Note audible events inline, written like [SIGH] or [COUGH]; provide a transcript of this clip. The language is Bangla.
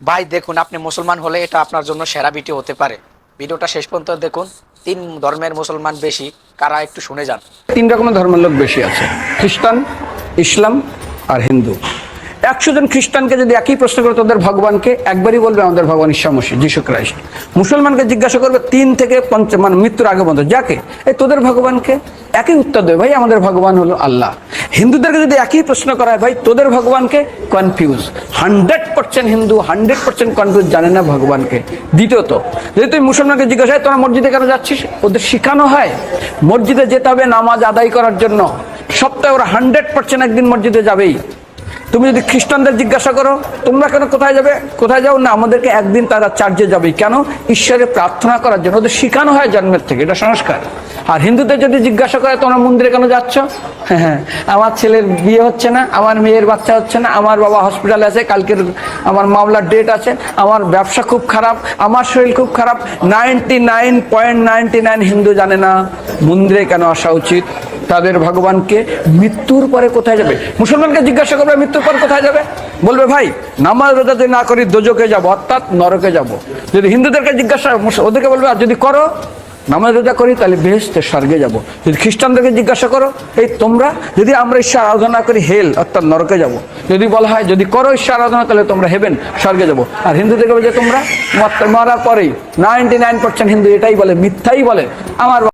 ভাই, দেখুন, আপনি মুসলমান হলে এটা আপনার জন্য সেরা ভিডিও হতে পারে। ভিডিওটা শেষ পর্যন্ত দেখুন। তিন ধর্মের মুসলমান বেশি, কারা একটু শুনে যান। তিন রকমের ধর্মের লোক বেশি আছে। খ্রিস্টান, ইসলাম আর হিন্দু। একশো জন খ্রিস্টানকে যদি একই প্রশ্ন করে তোদের ভগবানকে, একবারই বলবে আমাদের ভগবান ঈশ্বর মসি যিশু ক্রাইস্ট মুসলমানকে জিজ্ঞাসা করবে তিন থেকে পঞ্চ মানে মৃত্যুর আগে পর্যন্ত। যাকে? এই তোদের ভগবানকে? একই উত্তর দেবে, ভাই, আমাদের ভগবান হলো আল্লাহ। হিন্দুদেরকে যদি একই প্রশ্ন করা হয় ভাই, তোদের ভগবানকে confuse hundred percent Hindu hundred percent confuse জানে না ভগবানকে। দ্বিতীয়ত, যদি তুই মুসলমানকে জিজ্ঞাসা হয় তোরা মসজিদে কেন যাচ্ছিস? ওদের শেখানো হয়। মসজিদে যেতে হবে নামাজ আদায় করার জন্য। সপ্তাহে ওরা হান্ড্রেড পার্সেন্ট একদিন মসজিদে যাবেই। তুমি যদি খ্রিস্টানদের জিজ্ঞাসা করো, তোমরা কেন কোথায় যাবে? কোথায় যাও? না, আমাদেরকে একদিন তারা চার্জে যাবে। কেন? ঈশ্বরে প্রার্থনা করার জন্য। ওদের শেখানো হয় জন্মের থেকে, এটা সংস্কার। আর হিন্দুদের যদি জিজ্ঞাসা করে, তোমরা মন্দিরে কেন যাচ্ছ? হ্যাঁ [LAUGHS] আমার ছেলের বিয়ে হচ্ছে না, আমার মেয়ের বাচ্চা হচ্ছে না, আমার বাবা হসপিটালে আছে, কালকের আমার মামলার ডেট আছে, আমার ব্যবসা খুব খারাপ, আমার শরীর খুব খারাপ ninety nine point ninety nine Hindu জানে না, মন্দিরে কেন আসা উচিত? তাদের ভগবানকে মৃত্যুর পরে কোথায় যাবে? মুসলমানকে জিজ্ঞাসা করবে, মৃত্যুর পর কোথায় যাবে? বলবে, ভাই, নামাজ রোজা যদি না করি দোজকে যাব, অর্থাৎ নরকে যাব। যদি হিন্দুদেরকে জিজ্ঞাসা, ওদেরকে বলবে, আর যদি করো নামাজ রোজা করি, তাহলে বেহেস্তে স্বর্গে যাব। যদি খ্রিস্টানদেরকে জিজ্ঞাসা করো, এই তোমরা? যদি আমরা ঈশ্বর আরাধনা করি, হেল, অর্থাৎ নরকে যাব। যদি বলা হয়, যদি করো ঈশ্বর আরাধনা, তাহলে তোমরা হেবেন, স্বর্গে যাব। আর হিন্দুদেরকে বলে যে তোমরা মর- মরার পরেই নাইনটি নাইন পার্সেন্ট হিন্দু এটাই বলে, মিথ্যাই বলে। আমার